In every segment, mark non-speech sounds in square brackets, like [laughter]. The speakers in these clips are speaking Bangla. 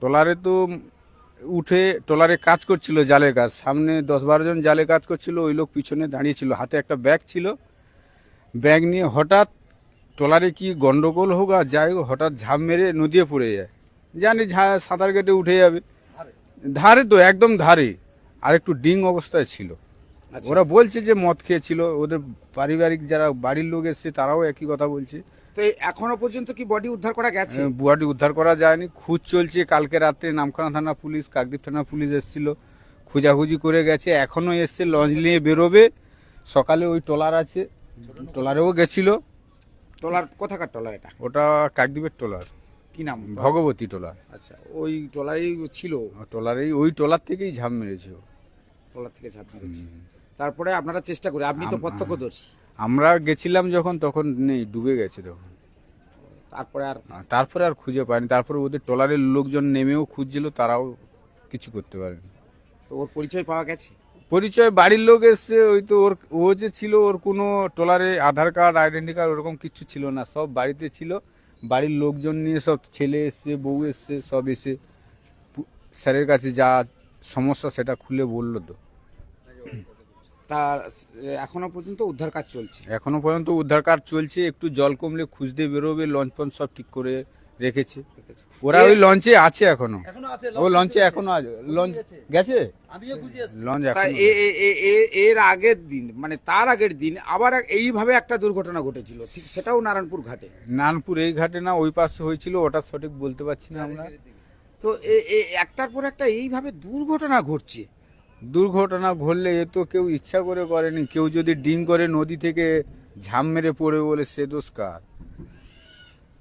ট্রলারে তো উঠে ট্রলারে কাজ করছিল জালের কাজ। সামনে দশ বারো জন জালে কাজ করছিল ওই লোক পিছনে দাঁড়িয়ে ছিল হাতে একটা ব্যাগ ছিল। ব্যাগ নিয়ে হঠাৎ ট্রলারে কি গন্ডগোল হোক আর যাই হোক হঠাৎ ঝাঁপ মেরে নদীয়ে পড়ে যায়। জানি ঝা সাঁতার কেটে উঠে যাবে। ধারে তো একদম ধারে। আর একটু ডিং অবস্থায় ছিল। আচ্ছা। ওরা বলছে যে মদ খেয়েছিল। ওদের পারিবারিক যারা বাড়ির লোক এসছে তারাও একই কথা বলছে। তো এখনও পর্যন্ত কি বডি উদ্ধার করা গেছে? বুয়াটি উদ্ধার করা যায়নি। খুঁজ চলছে কালকে রাত্রে নামখানা থানা পুলিশ কাকদ্বীপ থানা পুলিশ এসেছিল। খোঁজাখুঁজি করে গেছে এখনও এসছে লঞ্চ নিয়ে বেরোবে। সকালে ওই ট্রলার আছে ট্রলারেও গেছিল। ট্রলার কোথাকার ট্রলার এটা? ওটা কাকদ্বীপের ট্রলার। কি নাম? ভগবতী ট্রলার। আচ্ছা ওই ট্রলারেই ছিল? ট্রলারেই ওই ট্রলার থেকেই ঝাঁপ মেরেছে ও। ট্রলার থেকে ঝাঁপ মেরেছে। তারপরে আপনারা চেষ্টা করে আপনি তো প্রত্যক্ষদর্শী। আমরা গেছিলাম যখন তখন নেই ডুবে গেছে তখন। তারপরে আর তারপরে আর খুঁজে পায়নি তারপরে ওদের ট্রলারের লোকজন নেমেও খুঁজছিল তারাও কিছু করতে পারেনি। তো ওর পরিচয় পাওয়া গেছে? পরিচয় বাড়ির লোক এসছে ওই তো ওর ও যে ছিল ওর কোনো ট্রলারে আধার কার্ড আইডেন্টি কার্ড ওরকম কিছু ছিল না। সব বাড়িতে ছিল। বাড়ির লোকজন নিয়ে সব ছেলে এসছে বউ এসছে সব এসে স্যারের কাছে যা সমস্যা সেটা খুলে বলল তো। [clears throat] তা এখনও পর্যন্ত উদ্ধার কাজ চলছে? এখনও পর্যন্ত উদ্ধার কাজ চলছে একটু জল কমলে খুঁজতে বেরোবে লঞ্চ ফঞ্চ সব ঠিক করে রেখেছে। ওরা ওই লঞ্চে আছে এখনও। ও লঞ্চে এখনও আছে। লঞ্চ গেছে। লঞ্চ এ- এ- এ- এ- এর আগের দিন মানে তার আগের দিন আবার এক- এইভাবে একটা দুর্ঘটনা ঘটেছিল। সেটাও নারায়ণপুর ঘাটে? নানপুর এই ঘাটে না ওই পাশে হয়েছিল ওটা সঠিক বলতে পারছি না আমরা। তো একটার পর একটা এইভাবে দুর্ঘটনা ঘটছে। দুর্ঘটনা ঘটলে এ তো কেউ ইচ্ছা করে করেনি। কেউ যদি ডিং করে নদী থেকে ঝাম মেরে পড়ে বলে সে দোষ কার?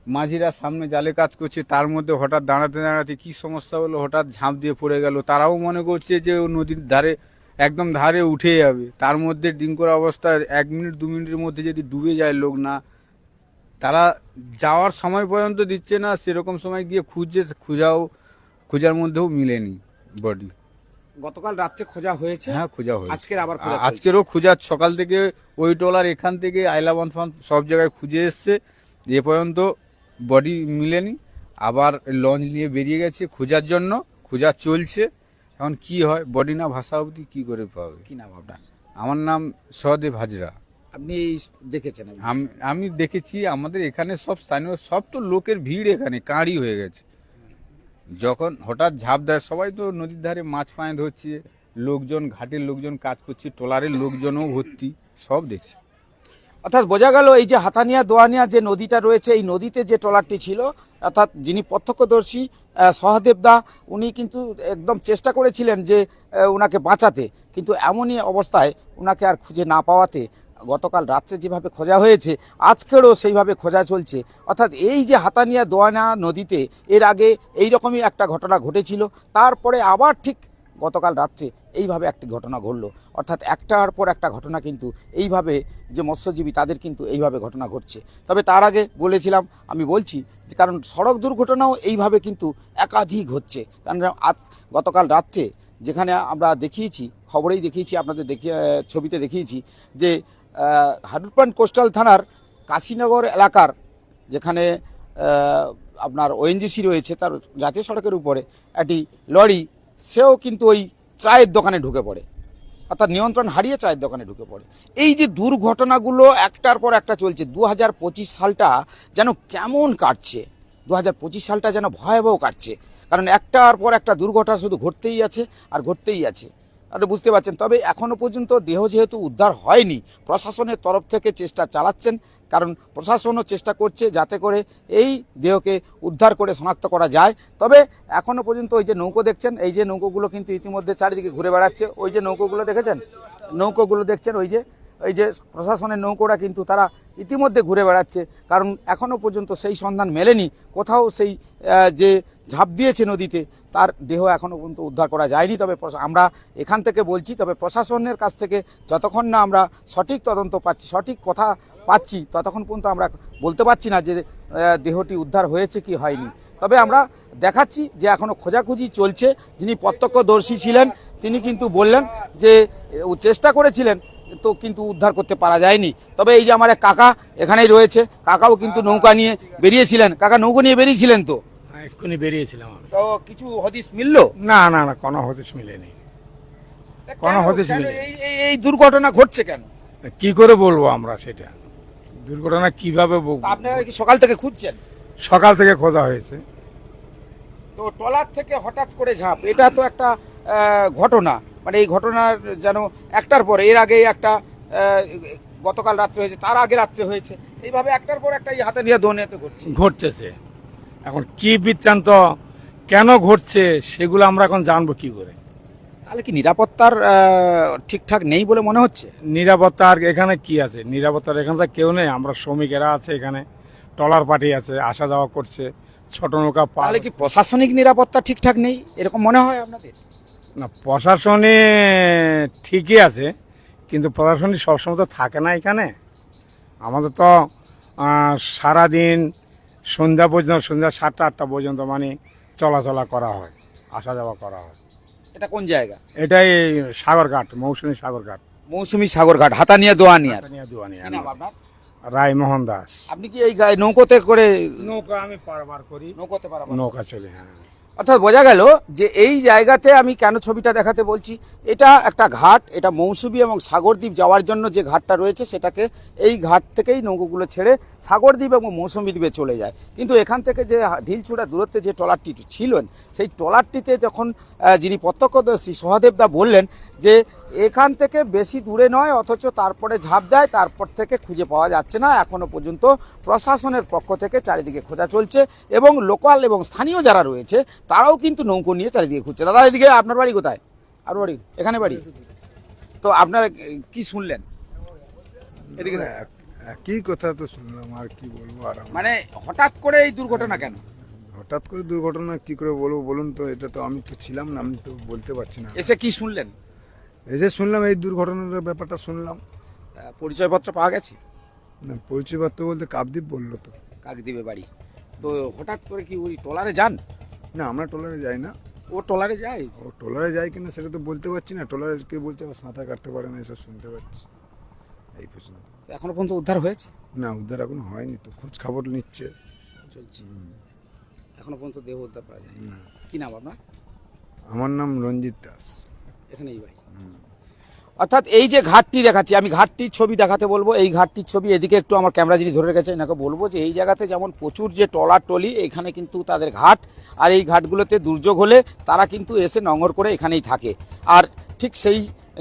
মাঝিরা সামনে জালে কাজ করছে, তার মধ্যে হঠাৎ দাঁড়াতে দাঁড়াতে কি সমস্যা হলো? হঠাৎ ঝাঁপ দিয়ে পড়ে গেল। তারাও মনে করছে যে ও নদীর ধারে, একদম ধারে উঠে যাবে। তার মধ্যে ডিং করা অবস্থায় এক মিনিট, দু মিনিটের মধ্যে যদি ডুবে যায় লোক না, তারা যাওয়ার সময় পর্যন্ত দিচ্ছে না, সেরকম সময় গিয়ে খুঁজছে, খুঁজাও, খোঁজার মধ্যেও মিলেনি বডি গতকাল রাত্রে খোঁজা হয়েছে। হ্যাঁ খোঁজা হয়েছে। আজকের আবার খোঁজা আজকেরও খোঁজা সকাল থেকে ওই টলার এখান থেকে আইলাবন ফান সব জায়গায় খুঁজে এসছে। এ পর্যন্ত বডি মিলেনি। আবার লঞ্চ নিয়ে বেরিয়ে গেছে খোঁজার জন্য। খোঁজা চলছে। এখন কি হয় বডি না ভাষা অবধি কি করে পাবে? কি নাম আপনার আমার নাম সহদেব হাজরা। আপনি এই দেখেছেন? আমি। আমি আমি দেখেছি আমাদের এখানে সব স্থানীয় সব তো লোকের ভিড় এখানে কাঁড়ি হয়ে গেছে। যখন হঠাৎ ঝাঁপ দেয়, সবাই তো নদীর ধারে মাছ ফাঁদ ধরছে, লোকজন, ঘাটের লোকজন কাজ করছে, ট্রলারের লোকজনও ভর্তি, সব দেখছে। অর্থাৎ বোঝা গেল, এই যে হাতানিয়া, দোয়ানিয়া যে নদীটা রয়েছে, এই নদীতে যে ট্রলারটি ছিল, অর্থাৎ যিনি প্রত্যক্ষদর্শী সহদেব দা, উনি কিন্তু একদম চেষ্টা করেছিলেন যে ওনাকে বাঁচাতে। কিন্তু এমনই অবস্থায় ওনাকে আর খুঁজে না পাওয়াতে গতকাল রাত্রে যেভাবে খোঁজা হয়েছে, আজকেরও সেইভাবে খোঁজা চলছে। অর্থাৎ এই যে হাতানিয়া দোয়ানা নদীতে এর আগে এই রকমই একটা ঘটনা ঘটেছিল, তারপরে আবার ঠিক গতকাল রাত্রে এইভাবে একটি ঘটনা ঘটলো। অর্থাৎ একটার পর একটা ঘটনা কিন্তু এইভাবে যে মৎস্যজীবী, তাদের কিন্তু এইভাবে ঘটনা ঘটছে। তবে তার আগে বলেছিলাম, আমি বলছি যে কারণ সড়ক দুর্ঘটনাও এইভাবে কিন্তু একাধিক হচ্ছে কারণ আজ গতকাল রাত্রে যেখানে আমরা দেখিয়েছি, খবরেই দেখিয়েছি, আপনাদের দেখিয়ে ছবিতে দেখিয়েছি যে হাডুরপান কোস্টাল থানার কাশীনগর এলাকার যেখানে আপনার ওএনজিসি রয়েছে, তার জাতীয় সড়কের উপরে একটি লরি, সেও কিন্তু ওই চায়ের দোকানে ঢুকে পড়ে। অর্থাৎ নিয়ন্ত্রণ হারিয়ে চায়ের দোকানে ঢুকে পড়ে। এই যে দুর্ঘটনাগুলো একটার পর একটা চলছে দু হাজার পঁচিশ সালটা যেন কেমন কাটছে দু হাজার পঁচিশ সালটা যেন ভয়াবহ কাটছে। কারণ একটার পর একটা দুর্ঘটনা শুধু ঘটতেই আছে আর ঘটতেই আছে। আপনি বুঝতে পারছেন। তবে এখনও পর্যন্ত দেহ যেহেতু উদ্ধার হয়নি, প্রশাসনের তরফ থেকে চেষ্টা চালাচ্ছেন, কারণ প্রশাসনও চেষ্টা করছে যাতে করে এই দেহকে উদ্ধার করে শনাক্ত করা যায়। তবে এখনও পর্যন্ত ওই যে নৌকো দেখছেন, এই যে নৌকোগুলো কিন্তু ইতিমধ্যে চারিদিকে ঘুরে বেড়াচ্ছে। ওই যে নৌকোগুলো দেখেছেন? নৌকোগুলো দেখছেন, ওই যে ওই যে প্রশাসনের নৌকোটা কিন্তু তারা ইতিমধ্যে ঘুরে বেড়াচ্ছে, কারণ এখনও পর্যন্ত সেই সন্ধান মেলেনি। কোথাও সেই যে ঝাঁপ দিয়েছে নদীতে তার দেহ এখনও পর্যন্ত উদ্ধার করা যায়নি। তবে আমরা এখান থেকে বলছি, তবে প্রশাসনের কাছ থেকে যতক্ষণ না আমরা সঠিক তদন্ত পাচ্ছি, সঠিক কথা পাচ্ছি, ততক্ষণ পর্যন্ত আমরা বলতে পারছি না যে দেহটি উদ্ধার হয়েছে কি হয়নি। তবে আমরা দেখাচ্ছি যে এখনও খোঁজাখুঁজি চলছে। যিনি প্রত্যক্ষদর্শী ছিলেন, তিনি কিন্তু বললেন যে, ও চেষ্টা করেছিলেন, তো কিন্তু উদ্ধার করতে পারা যায়নি। তবে এই যে আমার কাকা এখানেই রয়েছে, কাকাও কিন্তু নৌকা নিয়ে বেরিয়েছিলেন। কাকা নৌকো নিয়ে বেরিয়েছিলেন তো? এক্ষুনি বেরিয়েছিলাম আমি। তো কিছু হদিস মিললো? না না না কোনো হদিস মিলেনি। কোনো হদিস মিলেনি। এই দুর্ঘটনা ঘটছে কেন? কি করে বলব আমরা সেটা? দুর্ঘটনা কীভাবে বলব? আপনারা কি সকাল থেকে খুঁজছেন? সকাল থেকে খোঁজা হয়েছে। তো ট্রলার থেকে হঠাৎ করে ঝাঁপ এটা তো একটা ঘটনা। মানে এই ঘটনার যেন একটার পর এর আগে একটা গতকাল রাত্রে হয়েছে তার আগে রাত্রে হয়েছে। এইভাবে একটার পর একটা এই হাতে নিয়ে দোনেতে ঘটছে। ঘটতেছে। এখন কি বৃত্তান্ত কেন ঘটছে সেগুলো আমরা এখন জানব কি করে। তাহলে কি নিরাপত্তার ঠিকঠাক নেই বলে মনে হচ্ছে? নিরাপত্তা আর এখানে কি আছে? নিরাপত্তার এখানে তো কেউ নেই। আমরা শ্রমিকেরা আছে এখানে টলার পার্টি আছে আসা যাওয়া করছে ছোট নৌকা তাহলে কি প্রশাসনিক নিরাপত্তা ঠিকঠাক নেই? এরকম মনে হয় আপনাদের? না প্রশাসনে ঠিকই আছে কিন্তু প্রশাসনিক সবসময় তো থাকে না এখানে। আমাদের তো সারাদিন সন্ধ্যা পর্যন্ত সন্ধ্যা সাতটা আটটা পর্যন্ত মানে চলাচলা করা হয় আসা যাওয়া করা হয়। এটা কোন জায়গা? এটাই সাগরঘাট মৌসুমী সাগরঘাট। মৌসুমী সাগরঘাট হাতানিয়া দোয়ানিয়ার। দোয়ানিয়া দুয়ানি রায় মোহন রায়মোহন দাস। আপনি কি এই গায়ে নৌকোতে করে নৌকা আমি পারবার করি। নৌকোতে পারবার নৌকা চলে হ্যাঁ। অর্থাৎ বোঝা গেল যে এই জায়গাতে আমি কেন ছবিটা দেখাতে বলছি। এটা একটা ঘাট, এটা মৌসুমি এবং সাগরদ্বীপ যাওয়ার জন্য যে ঘাটটা রয়েছে সেটাকে এই ঘাট থেকেই নৌকোগুলো ছেড়ে সাগরদ্বীপ এবং মৌসুমী দ্বীপে চলে যায়। কিন্তু এখান থেকে যে ঢিলছুড়া দূরত্বে যে ট্রলারটি ছিলেন, সেই ট্রলারটিতে যখন যিনি প্রত্যক্ষদর্শী সহদেবদা বললেন যে এখান থেকে বেশি দূরে নয় অথচ তারপরে ঝাঁপ দেয় তারপর থেকে খুঁজে পাওয়া যাচ্ছে না। এখনও পর্যন্ত প্রশাসনের পক্ষ থেকে চারিদিকে খোঁজা চলছে এবং লোকাল এবং স্থানীয় যারা রয়েছে তারাও কিন্তু নৌকো নিয়ে চারিদিকে খুঁজছে। দাদা এদিকে আপনার বাড়ি কোথায়? আর বাড়ি? এখানে বাড়ি? তো আপনারা কি শুনলেন? এদিকে। একই কথা তো শুনলাম আর কি বলব আর মানে হঠাৎ করে এই দুর্ঘটনা কেন? হঠাৎ করে দুর্ঘটনা কি করে বলব বলুন তো এটা তো আমি তো ছিলাম না আমি তো বলতে পারছি না। এসে কি শুনলেন? এসে শুনলাম এই দুর্ঘটনার ব্যাপারটা শুনলাম। আহ, পরিচয়পত্র পাওয়া গেছে? না পরিচয়পত্র বলতে কাকদ্বীপ বলল তো। কাকদ্বীপে বাড়ি। তো হঠাৎ করে কি ওই ট্রলারে যান? না আমরা ট্রলারে যাই না। ও ট্রলারে যায়? ও ট্রলারে যাই কিনা সেটা তো বলতে পারছি না। ট্রলারে কে বলছে আবার সাঁতার কাটতে পারে না এসব শুনতে পাচ্ছি। এই পর্যন্ত। এখনও পর্যন্ত উদ্ধার হয়েছে? না উদ্ধার এখনও হয়নি তো খোঁজ খবর নিচ্ছে। চলছে। এখনও পর্যন্ত দেহ উদ্ধার করা যায় না। কি নাম আপনার? আমার নাম রঞ্জিত দাস। এখানে এই অর্থাৎ এই যে ঘাটটি দেখাচ্ছি, আমি ঘাটটির ছবি দেখাতে বলব, এই ঘাটটির ছবি এদিকে একটু আমার ক্যামেরা যিনি ধরে রেখেছে এনাকে বলব যে এই জায়গাতে যেমন প্রচুর যে টলার টলি, এখানে কিন্তু তাদের ঘাট, আর এই ঘাটগুলোতে দুর্যোগ হলে তারা কিন্তু এসে নঙ্গর করে এখানেই থাকে। আর ঠিক সেই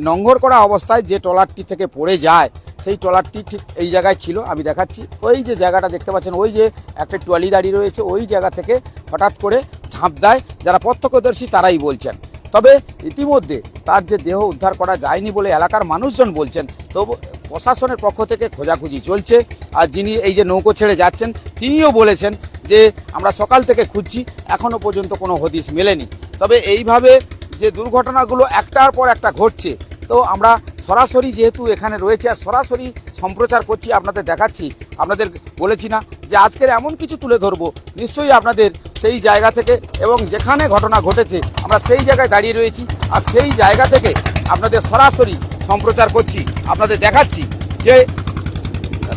নঙ্গর করা অবস্থায় যে ট্রলারটি থেকে পড়ে যায়, সেই ট্রলারটি ঠিক এই জায়গায় ছিল, আমি দেখাচ্ছি। ওই যে জায়গাটা দেখতে পাচ্ছেন, ওই যে একটা ট্রলি দাঁড়িয়ে রয়েছে, ওই জায়গা থেকে হঠাৎ করে ঝাঁপ দেয়, যারা প্রত্যক্ষদর্শী তারাই বলছেন। তবে ইতিমধ্যে তার যে দেহ উদ্ধার করা যায়নি বলে এলাকার মানুষজন বলছেন, তবু প্রশাসনের পক্ষ থেকে খোঁজাখুঁজি চলছে। আর যিনি এই যে নৌকো ছেড়ে যাচ্ছেন, তিনিও বলেছেন যে আমরা সকাল থেকে খুঁজছি এখনও পর্যন্ত কোনো হদিস মেলেনি। তবে এইভাবে যে দুর্ঘটনাগুলো একটার পর একটা ঘটছে, তো আমরা সরাসরি যেহেতু এখানে রয়েছে আর সরাসরি সম্প্রচার করছি, আপনাদের দেখাচ্ছি। আপনাদের বলেছি না যে আজকের এমন কিছু তুলে ধরবো, নিশ্চয়ই আপনাদের সেই জায়গা থেকে এবং যেখানে ঘটনা ঘটেছে, আমরা সেই জায়গায় দাঁড়িয়ে রয়েছি আর সেই জায়গা থেকে আপনাদের সরাসরি সম্প্রচার করছি, আপনাদের দেখাচ্ছি যে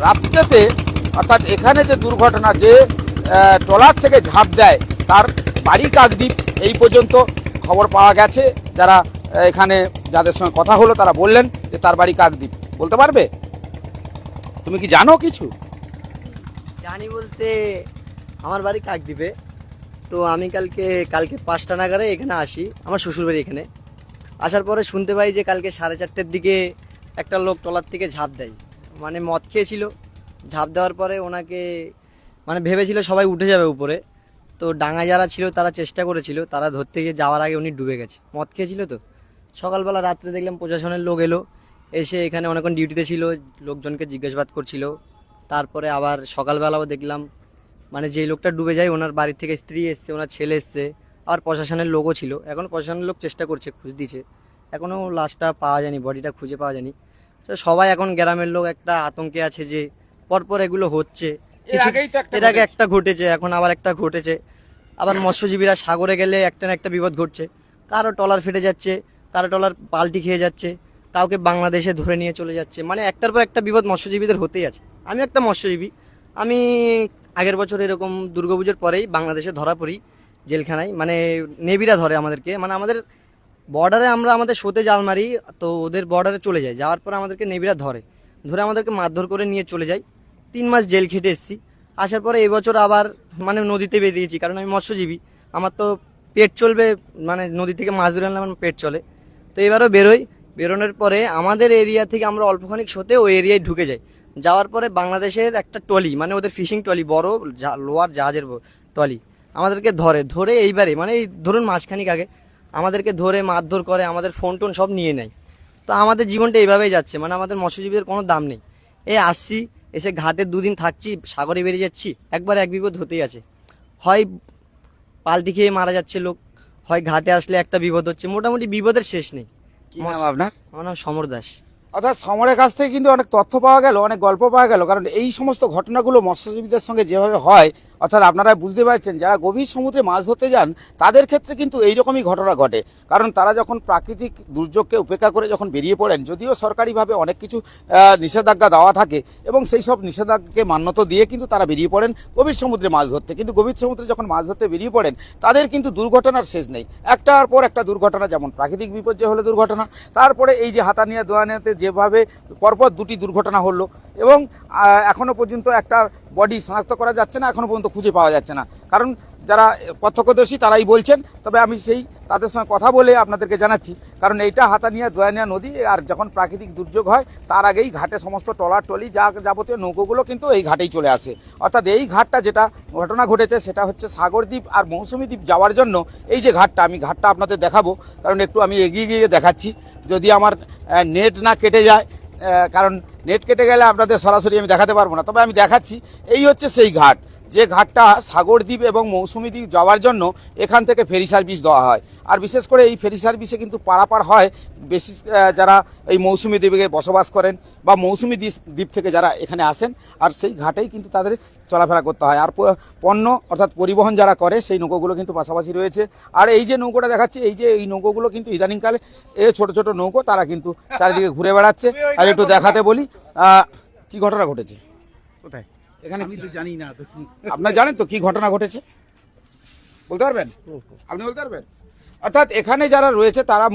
রাত্রেতে, অর্থাৎ এখানে যে দুর্ঘটনা, যে ট্রলার থেকে ঝাঁপ দেয়, তার বাড়ি কাকদ্বীপ এই পর্যন্ত খবর পাওয়া গেছে। যারা এখানে যাদের সঙ্গে কথা হলো তারা বললেন যে তার বাড়ি কাকদ্বীপ। বলতে পারবে? তুমি কি জানো কিছু? জানি বলতে আমার বাড়ি কাকদ্বীপে। তো আমি কালকে কালকে পাঁচটা নাগারে এখানে আসি, আমার শ্বশুরবাড়ি এখানে। আসার পরে শুনতে পাই যে কালকে সাড়ে চারটের দিকে একটা লোক টলার থেকে ঝাঁপ দেয়। মানে মদ খেয়েছিল। ঝাঁপ দেওয়ার পরে ওনাকে মানে ভেবেছিল সবাই উঠে যাবে উপরে। তো ডাঙা যারা ছিল তারা চেষ্টা করেছিল, তারা ধরতে গিয়ে যাওয়ার আগে উনি ডুবে গেছে। মদ খেয়েছিল তো? সকালবেলা রাত্রে দেখলাম প্রশাসনের লোক এলো। এসে এখানে অনেকক্ষণ ডিউটিতে ছিল লোকজনকে জিজ্ঞাসাবাদ করছিল। তারপরে আবার সকালবেলাও দেখলাম মানে যেই লোকটা ডুবে যায় ওনার বাড়ি থেকে স্ত্রী এসছে ওনার ছেলে এসছে আর প্রশাসনের লোকও ছিল। এখন প্রশাসনের লোক চেষ্টা করছে খুঁজ দিছে এখনও লাশটা পাওয়া যায়নি বডিটা খুঁজে পাওয়া যায়নি। তো সবাই এখন গ্রামের লোক একটা আতঙ্কে আছে যে পরপর এগুলো হচ্ছে। এর আগে। একটা ঘটেছে এখন আবার একটা ঘটেছে। আবার মৎস্যজীবীরা সাগরে গেলে একটা না একটা বিপদ ঘটছে। কারও টলার ফেটে যাচ্ছে কারও টলার পাল্টি খেয়ে যাচ্ছে, কাউকে বাংলাদেশে ধরে নিয়ে চলে যাচ্ছে মানে একটার পর একটা বিপদ মৎস্যজীবীদের হতেই আছে। আমি একটা মৎস্যজীবী, আমি আগের বছর এরকম দুর্গাপুজোর পরেই বাংলাদেশে ধরা পড়ি জেলখানায় মানে নেভিরা ধরে আমাদেরকে মানে আমাদের বর্ডারে আমরা আমাদের শোতে জাল মারি, তো ওদের বর্ডারে চলে যায় যাওয়ার পর আমাদেরকে নেভিরা ধরে ধরে আমাদেরকে মারধর করে নিয়ে চলে যায় তিন মাস জেল খেটে এসেছি, আসার পরে এবছর আবার মানে নদীতে বেরিয়েছি কারণ আমি মৎস্যজীবী, আমার তো পেট চলবে মানে নদী থেকে মাছ ধরে আনলে আমার পেট চলে। তো এবারও বেরোই। বেরোনোর পরে আমাদের এরিয়া থেকে আমরা অল্পখানিক শোতে ওই এরিয়ায় ঢুকে যাই। যাওয়ার পরে বাংলাদেশের একটা টলি মানে ওদের ফিশিং টলি বড় লোয়ার জাহাজের টলি আমাদেরকে ধরে ধরে এইবারে মানে এই ধরুন মাসখানিক আগে, আমাদেরকে ধরে মারধর করে, আমাদের ফোন টোন সব নিয়ে নেয়। তো আমাদের জীবনটা এইভাবেই যাচ্ছে মানে আমাদের মৎস্যজীবীদের কোনো দাম নেই। এই আসছি, এসে ঘাটে দুদিন থাকছি, সাগরে বেরিয়ে যাচ্ছি, একবার এক বিপদ হতেই আছে। হয় পাল্টি খেয়ে মারা যাচ্ছে লোক হয় ঘাটে আসলে একটা বিপদ হচ্ছে। মোটামুটি বিপদের শেষ নেই। কি নাম আপনার? আমার নাম সমর দাস। অর্থাৎ সমরের কাছ থেকে কিন্তু অনেক তথ্য পাওয়া গেল অনেক গল্প পাওয়া গেল কারণ এই সমস্ত ঘটনাগুলো মৎস্যজীবীদের সঙ্গে যেভাবে হয় অর্থাৎ আপনারা বুঝতে পারছেন, যারা গভীর সমুদ্রে মাছ ধরতে যান, তাদের ক্ষেত্রে কিন্তু এইরকমই ঘটনা ঘটে। কারণ তারা যখন প্রাকৃতিক দুর্যোগকে উপেক্ষা করে যখন বেরিয়ে পড়েন, যদিও সরকারিভাবে অনেক কিছু নিষেধাজ্ঞা দেওয়া থাকে এবং সেই সব নিষেধাজ্ঞাকে মান্যতা দিয়ে কিন্তু তারা বেরিয়ে পড়েন গভীর সমুদ্রে মাছ ধরতে। কিন্তু গভীর সমুদ্রে যখন মাছ ধরতে বেরিয়ে পড়েন, তাদের কিন্তু দুর্ঘটনার শেষ নেই। একটার পর একটা দুর্ঘটনা, যেমন প্রাকৃতিক বিপর্যয় হলে দুর্ঘটনা, তারপরে এই যে হাতানিয়া দোয়ানিয়াতে যেভাবে পরপর দুটি দুর্ঘটনা হলো এবং এখনও পর্যন্ত একটা বডি শনাক্ত করা যাচ্ছে না, এখনও পর্যন্ত খুঁজে পাওয়া যাচ্ছে না। কারণ যারা প্রত্যক্ষদর্শী, তারাই বলছেন। তবে আমি সেই তাদের সঙ্গে কথা বলে আপনাদেরকে জানাচ্ছি। কারণ এইটা হাতানিয়া, দোয়ানিয়া নদী, আর যখন প্রাকৃতিক দুর্যোগ হয়, তার আগেই ঘাটে সমস্ত টলার টলি যা যাবতীয় নৌকোগুলো কিন্তু এই ঘাটেই চলে আসে। অর্থাৎ এই ঘাটটা যেটা ঘটনা ঘটেছে, সেটা হচ্ছে সাগরদ্বীপ আর মৌসুমী দ্বীপ যাওয়ার জন্য এই যে ঘাটটা, আমি ঘাটটা আপনাদের দেখাবো। কারণ একটু আমি এগিয়ে গিয়ে দেখাচ্ছি। যদি আমার নেট না কেটে যায় কারণ নেট কেটে গেলে আপনাদের সরাসরি আমি দেখাতে পারব না। তবে আমি দেখাচ্ছি, এই হচ্ছে সেই ঘাট। যে ঘাটটা সাগরদ্বীপ এবং মৌসুমি দ্বীপ যাওয়ার জন্য এখান থেকে ফেরি সার্ভিস দেওয়া হয়। আর বিশেষ করে এই ফেরি সার্ভিসে কিন্তু পারাপার হয় বেশি যারা এই মৌসুমি দ্বীপে বসবাস করেন বা মৌসুমি দ্বীপ- দ্বীপ থেকে যারা এখানে আসেন। আর সেই ঘাটেই কিন্তু তাদের চলাফেরা করতে হয়। আর পণ্য অর্থাৎ পরিবহন যারা করে সেই নৌকোগুলো কিন্তু পাশাপাশি রয়েছে। আর এই যে নৌকোটা দেখাচ্ছি এই যে এই নৌকোগুলো কিন্তু ইদানিংকালে এ ছোট ছোট নৌকো তারা কিন্তু চারিদিকে ঘুরে বেড়াচ্ছে। আর একটু দেখাতে বলি কি ঘটনা ঘটেছে? কোথায়? এখানে আমি তো জানি না আপনার জানেন তো কি ঘটনা ঘটেছে? বলতে পারবেন? আপনি বলতে পারবেন? অর্থাৎ এখানে যারা রয়েছে, তারা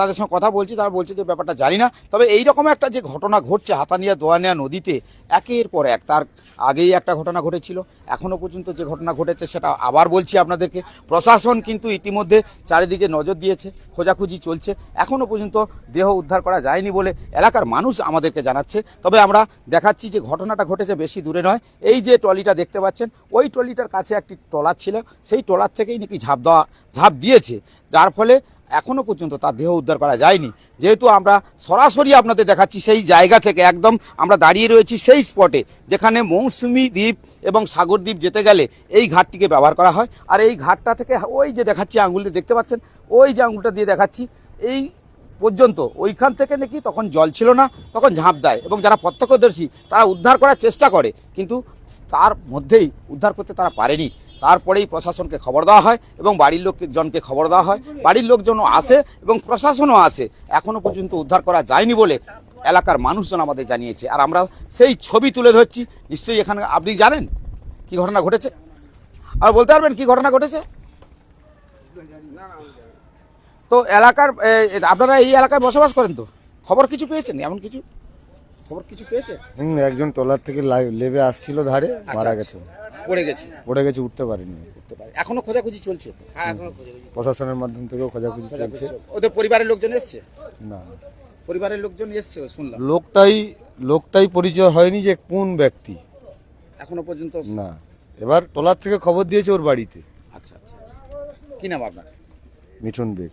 তাদের সঙ্গে কথা বলছি, তারা বলছে যে ব্যাপারটা জানি না। তবে এই রকম একটা যে ঘটনা ঘটছে, হাতানিয়া দোয়ানিয়া নদীতে, একের পর এক, তার আগেই একটা ঘটনা ঘটেছিল এখনও পর্যন্ত যে ঘটনা ঘটেছে সেটা আবার বলছি আপনাদেরকে। প্রশাসন কিন্তু ইতিমধ্যে চারিদিকে নজর দিয়েছে, খোঁজাখুঁজি চলছে এখনও পর্যন্ত দেহ উদ্ধার করা যায়নি বলে এলাকার মানুষ আমাদেরকে জানাচ্ছে। তবে আমরা দেখাচ্ছি যে ঘটনাটা ঘটেছে বেশি দূরে নয়, এই যে ট্রলিটা দেখতে পাচ্ছেন, ওই ট্রলিটার কাছে একটি ট্রলার ছিল, সেই ট্রলার থেকেই নাকি ঝাঁপ দেওয়া, ঝাঁপ দিয়েছে। যার ফলে এখনও পর্যন্ত তার দেহ উদ্ধার করা যায়নি। যেহেতু আমরা সরাসরি আপনাদের দেখাচ্ছি সেই জায়গা থেকে একদম আমরা দাঁড়িয়ে রয়েছি সেই স্পটে যেখানে মৌসুমী দ্বীপ এবং সাগর দ্বীপ যেতে গেলে এই ঘাটটিকে ব্যবহার করা হয়। আর এই ঘাটটা থেকে ওই যে দেখাচ্ছি আঙুল দিয়ে দেখতে পাচ্ছেন, ওই যে আঙুলটা দিয়ে দেখাচ্ছি, এই পর্যন্ত ওইখান থেকে নাকি তখন জল ছিল না, তখন ঝাঁপ দেয় এবং যারা প্রত্যক্ষদর্শী তারা উদ্ধার করার চেষ্টা করে, কিন্তু তার মধ্যেই উদ্ধার করতে তারা পারেনি। তারপরেই প্রশাসনকে খবর দেওয়া হয় এবং বাড়ির লোকজনকে খবর দেওয়া হয়। বাড়ির লোকজনও আসে এবং প্রশাসনও আসে। এখনও পর্যন্ত উদ্ধার করা যায়নি বলে এলাকার মানুষজন আমাদের জানিয়েছে। আর আমরা সেই ছবি তুলে ধরছি। নিশ্চয়ই এখানে আপনি জানেন কি ঘটনা ঘটেছে? আর বলতে পারবেন কি ঘটনা ঘটেছে? তো এলাকার আপনারা এই এলাকায় বসবাস করেন তো? খবর কিছু পেয়েছেন? এমন কিছু? খবর কিছু পেয়েছে একজন ট্রলার থেকে লেবে আসছিল ধারে মারা গেছে। পড়ে গেছে। পড়ে গেছে উঠতে পারেনি। করতে পারে এখনও খোঁজাখুঁজি চলছে? তো প্রশাসনের মাধ্যম থেকেও খোঁজাখুঁজি চলছে। ওদের পরিবারের লোকজন এসছে? না। পরিবারের লোকজন এসছে শুনলাম। লোকটাই লোকটাই পরিচয় হয়নি যে কোন ব্যক্তি। এখনও পর্যন্ত না। এবার ট্রলার থেকে খবর দিয়েছে ওর বাড়িতে। আচ্ছা আচ্ছা আচ্ছা। কি নাম আপনার? মিঠুন বেগ।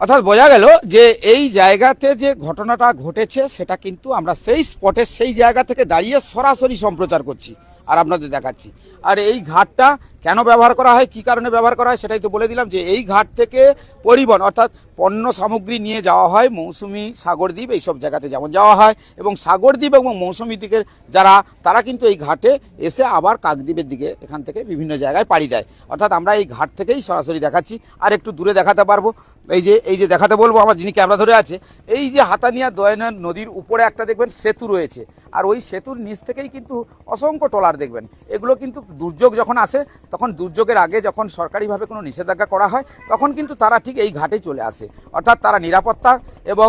অর্থাৎ বোঝা গেল যে এই জায়গাতে যে ঘটনাটা ঘটেছে সেটা কিন্তু আমরা সেই স্পটে সেই জায়গা থেকে দাঁড়িয়ে সরাসরি সম্প্রচার করছি। আর আপনাদের দেখাচ্ছি। আর এই ঘাটটা কেন ব্যবহার করা হয়, কি কারণে ব্যবহার করা হয় সেটাই তো বলে দিলাম যে এই ঘাট থেকে পরিবহন অর্থাৎ পণ্য সামগ্রী নিয়ে যাওয়া হয়, মৌসুমি সাগরদ্বীপ এইসব জায়গাতে যেমন যাওয়া হয় এবং সাগরদ্বীপ এবং মৌসুমি দিকের যারা, তারা কিন্তু এই ঘাটে এসে আবার কাকদ্বীপের দিকে এখান থেকে বিভিন্ন জায়গায় পাড়ি দেয়। অর্থাৎ আমরা এই ঘাট থেকেই সরাসরি দেখাচ্ছি। আর একটু দূরে দেখাতে পারব। এই যে এই যে দেখাতে বলব আমার যিনি ক্যামেরা ধরে আছে, এই যে হাতানিয়া দয়নয়ন নদীর উপরে একটা দেখবেন সেতু রয়েছে। আর ওই সেতুর নিচ থেকেই কিন্তু অসংখ্য ট্রলার দেখবেন। এগুলো কিন্তু দুর্যোগ যখন আসে তখন দুর্যোগের আগে যখন সরকারিভাবে কোনো নিষেধাজ্ঞা করা হয়, তখন কিন্তু তারা ঠিক এই ঘাটে চলে আসে। অর্থাৎ তারা নিরাপত্তা এবং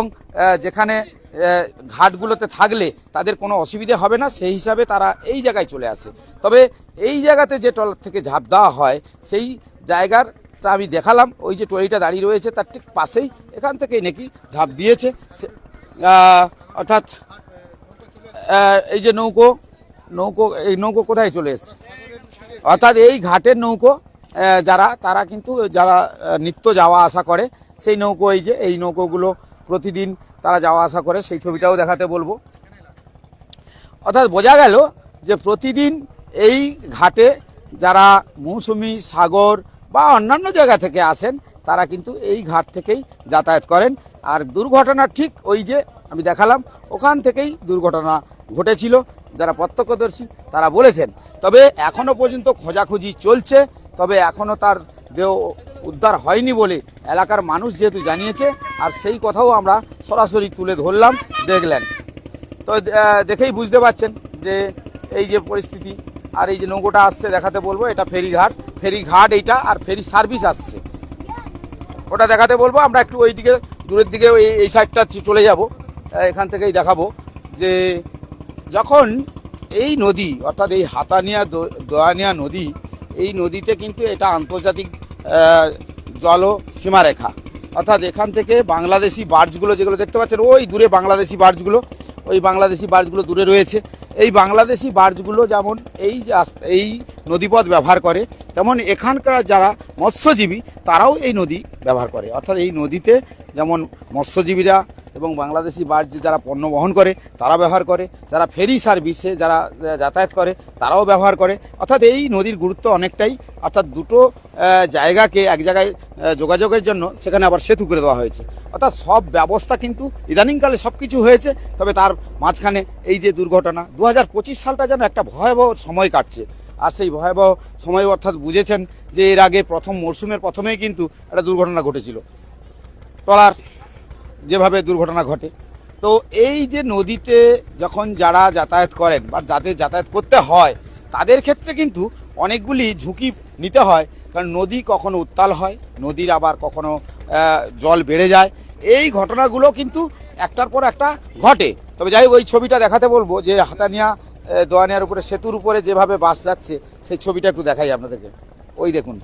যেখানে ঘাটগুলোতে থাকলে তাদের কোনো অসুবিধে হবে না, সেই হিসাবে তারা এই জায়গায় চলে আসে। তবে এই জায়গাতে যে ট্রলার থেকে ঝাঁপ দেওয়া হয়, সেই জায়গারটা আমি দেখালাম। ওই যে ট্রলিটা দাঁড়িয়ে রয়েছে, তার ঠিক পাশেই এখান থেকেই নাকি ঝাঁপ দিয়েছে। অর্থাৎ এই যে নৌকো নৌকো, এই নৌকো কোথায় চলে এসছে? অর্থাৎ এই ঘাটের নৌকো যারা, তারা কিন্তু, যারা নিত্য যাওয়া আসা করে, সেই নৌকো, এই যে, এই নৌকোগুলো প্রতিদিন তারা যাওয়া আসা করে, সেই ছবিটাও দেখাতে বলব। অর্থাৎ বোঝা গেল যে প্রতিদিন এই ঘাটে যারা মৌসুমি, সাগর বা অন্যান্য জায়গা থেকে আসেন, তারা কিন্তু এই ঘাট থেকেই যাতায়াত করেন। আর দুর্ঘটনা ঠিক ওই যে আমি দেখালাম, ওখান থেকেই দুর্ঘটনা ঘটেছিল। যারা প্রত্যক্ষদর্শী, তারা বলেছেন। তবে এখনও পর্যন্ত খোঁজাখুঁজি চলছে, তবে এখনও তার দেহ উদ্ধার হয়নি বলে এলাকার মানুষ যেহেতু জানিয়েছে, আর সেই কথাও আমরা সরাসরি তুলে ধরলাম, দেখলেন। তো দেখেই বুঝতে পারছেন যে এই যে পরিস্থিতি, আর এই যে নৌকোটা আসছে দেখাতে বলব, এটা ফেরিঘাট ফেরিঘাট এইটা, আর ফেরি সার্ভিস আসছে। ওটা দেখাতে বলব, আমরা একটু ওই দিকে, দূরের দিকে এই সাইডটা চলে যাব এখান থেকেই দেখাবো যে যখন এই নদী, অর্থাৎ এই হাতানিয়া দোয়ানিয়া নদী, এই নদীতে কিন্তু এটা আন্তর্জাতিক জল সীমারেখা। অর্থাৎ এখান থেকে বাংলাদেশি বার্জগুলো যেগুলো দেখতে পাচ্ছেন, ওই দূরে বাংলাদেশি বার্জগুলো ওই বাংলাদেশি বার্জগুলো দূরে রয়েছে। এই বাংলাদেশি বার্জগুলো যেমন এই যে এই নদীপথ ব্যবহার করে, তেমন এখানকার যারা মৎস্যজীবী, তারাও এই নদী ব্যবহার করে। অর্থাৎ এই নদীতে যেমন মৎস্যজীবীরা এবং বাংলাদেশি বার্জ যারা পণ্য বহন করে, তারা ব্যবহার করে। যারা ফেরি সার্ভিসে যারা যাতায়াত করে, তারাও ব্যবহার করে। অর্থাৎ এই নদীর গুরুত্ব অনেকটাই। অর্থাৎ দুটো জায়গাকে এক জায়গায় যোগাযোগের জন্য সেখানে আবার সেতু করে দেওয়া হয়েছে। অর্থাৎ সব ব্যবস্থা কিন্তু ইদানিংকালে সব কিছু হয়েছে, তবে তার মাঝখানে এই যে দুর্ঘটনা দু হাজার পঁচিশ সালটা যেন একটা ভয়াবহ সময় কাটছে। আর সেই ভয়াবহ সময় অর্থাৎ বুঝেছেন যে এর আগে প্রথম মরশুমের প্রথমেই কিন্তু একটা দুর্ঘটনা ঘটেছিল। ট্রলার যেভাবে দুর্ঘটনা ঘটে। তো এই যে নদীতে যখন যারা যাতায়াত করেন বা যাদের যাতায়াত করতে হয়, তাদের ক্ষেত্রে কিন্তু অনেকগুলি ঝুঁকি নিতে হয়। কারণ নদী কখনো উত্তাল হয়, নদীর আবার কখনো জল বেড়ে যায়। এই ঘটনাগুলো কিন্তু একটার পর একটা ঘটে। তবে যাই হোক, ওই ছবিটা দেখাতে বলব যে হাতানিয়া দোয়ানিয়ার উপরে, সেতুর উপরে যেভাবে বাস যাচ্ছে, সেই ছবিটা একটু দেখাই আপনাদেরকে। ওই দেখুন,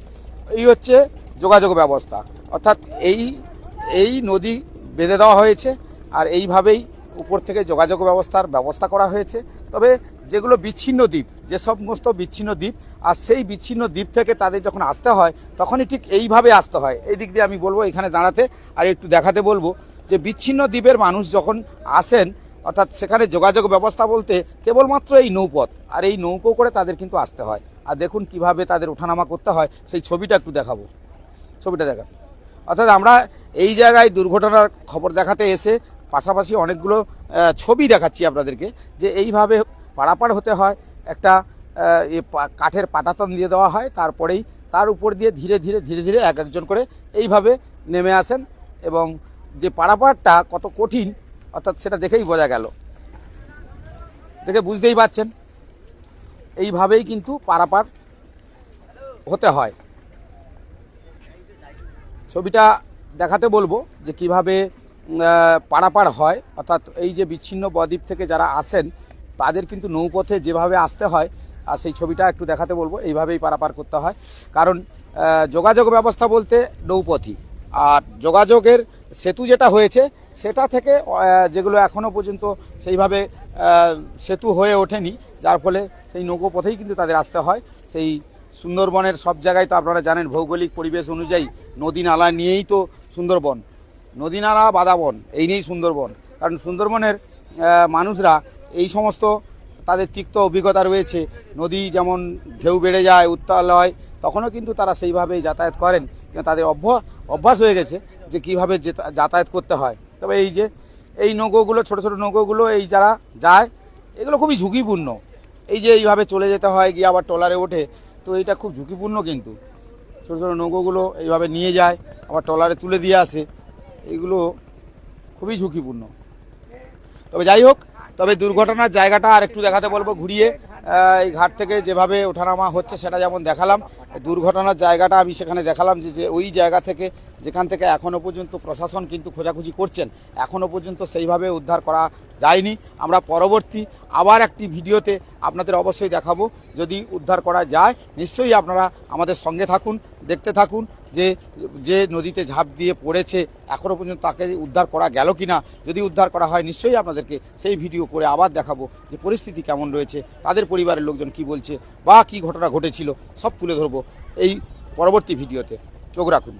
এই হচ্ছে যোগাযোগ ব্যবস্থা। অর্থাৎ এই এই নদী বেঁধে দেওয়া হয়েছে আর এইভাবেই উপর থেকে যোগাযোগ ব্যবস্থার ব্যবস্থা করা হয়েছে। তবে যেগুলো বিচ্ছিন্ন দ্বীপ, যে সমস্ত বিচ্ছিন্ন দ্বীপ, আর সেই বিচ্ছিন্ন দ্বীপ থেকে তাদের যখন আসতে হয়, তখনই ঠিক এইভাবে আসতে হয়। এই দিক দিয়ে আমি বলব এখানে দাঁড়াতে আর একটু দেখাতে বলব যে বিচ্ছিন্ন দ্বীপের মানুষ যখন আসেন, অর্থাৎ সেখানে যোগাযোগ ব্যবস্থা বলতে কেবলমাত্র এই নৌপথ আর এই নৌকো করে তাদের কিন্তু আসতে হয়। আর দেখুন কীভাবে তাদের ওঠানামা করতে হয়, সেই ছবিটা একটু দেখাবো। ছবিটা দেখা অর্থাৎ আমরা এই জায়গায় দুর্ঘটনার খবর দেখাতে এসে পাশাপাশি অনেকগুলো ছবি দেখাচ্ছি আপনাদেরকে যে এইভাবে পারাপার হতে হয়, একটা কাঠের পাটাতন দিয়ে দেওয়া হয়, তারপরেই তার উপর দিয়ে ধীরে ধীরে ধীরে ধীরে এক একজন করে এইভাবে নেমে আসেন এবং যে পারাপারটা কত কঠিন, অর্থাৎ সেটা দেখেই বোঝা গেল। দেখে বুঝতেই পারছেন। এইভাবেই কিন্তু পারাপার হতে হয়। ছবিটা দেখাতে বলব যে কীভাবে পারাপার হয়। অর্থাৎ এই যে বিচ্ছিন্ন বদ্বীপ থেকে যারা আসেন, তাদের কিন্তু নৌপথে যেভাবে আসতে হয়, আর সেই ছবিটা একটু দেখাতে বলব, এইভাবেই পারাপার করতে হয়। কারণ যোগাযোগ ব্যবস্থা বলতে নৌপথই। আর যোগাযোগের সেতু যেটা হয়েছে, সেটা থেকে যেগুলো এখনও পর্যন্ত সেইভাবে সেতু হয়ে ওঠেনি, যার ফলে সেই নৌকো পথেই কিন্তু তাদের আসতে হয়। সেই সুন্দরবনের সব জায়গায় তো আপনারা জানেন ভৌগোলিক পরিবেশ অনুযায়ী নদী নালা নিয়েই তো সুন্দরবন। নদী নালা, বাদাবন, এই নিয়েই সুন্দরবন। কারণ সুন্দরবনের মানুষরা এই সমস্ত তাদের তিক্ত অভিজ্ঞতা রয়েছে। নদী যেমন ঢেউ বেড়ে যায়, উত্তাল হয়, তখনও কিন্তু তারা সেইভাবেই যাতায়াত করেন। কিন্তু তাদের অভ্য, অভ্যাস হয়ে গেছে যে কীভাবে যেতা- যাতায়াত করতে হয়। তবে এই যে, এই নৌকোগুলো, ছোট ছোট নৌকোগুলো এই যারা যায়, এগুলো খুবই ঝুঁকিপূর্ণ। এই যে এইভাবে চলে যেতে হয়, গিয়ে আবার ট্রলারে ওঠে তো এটা খুব ঝুঁকিপূর্ণ কিন্তু। ছোটো ছোটো নৌকোগুলো এইভাবে নিয়ে যায়, আবার ট্রলারে তুলে দিয়ে আসে, এগুলো খুবই ঝুঁকিপূর্ণ। তবে যাই হোক, তবে দুর্ঘটনার জায়গাটা আর একটু দেখাতে বলব, ঘুরিয়ে। এই ঘাট থেকে যেভাবে ওঠানামা হচ্ছে সেটা যেমন দেখালাম, দুর্ঘটনার জায়গাটা আমি সেখানে দেখালাম যে যে ওই জায়গা থেকে, যেখান থেকে এখনও পর্যন্ত প্রশাসন কিন্তু খোঁজাখুঁজি করছেন এখনও পর্যন্ত সেইভাবে উদ্ধার করা যায়নি। আমরা পরবর্তী আবার একটি ভিডিওতে আপনাদের অবশ্যই দেখাবো, যদি উদ্ধার করা যায়, নিশ্চয়ই আপনারা আমাদের সঙ্গে থাকুন, দেখতে থাকুন যে যে নদীতে ঝাঁপ দিয়ে পড়েছে এখনও পর্যন্ত তাকে উদ্ধার করা গেল কি না যদি উদ্ধার করা হয় নিশ্চয়ই আপনাদেরকে সেই ভিডিও করে আবার দেখাবো যে পরিস্থিতি কেমন রয়েছে, তাদের পরিবারের লোকজন কি বলছে বা কি ঘটনা ঘটেছিল, সব তুলে ধরবো এই পরবর্তী ভিডিওতে। চোখ রাখুন।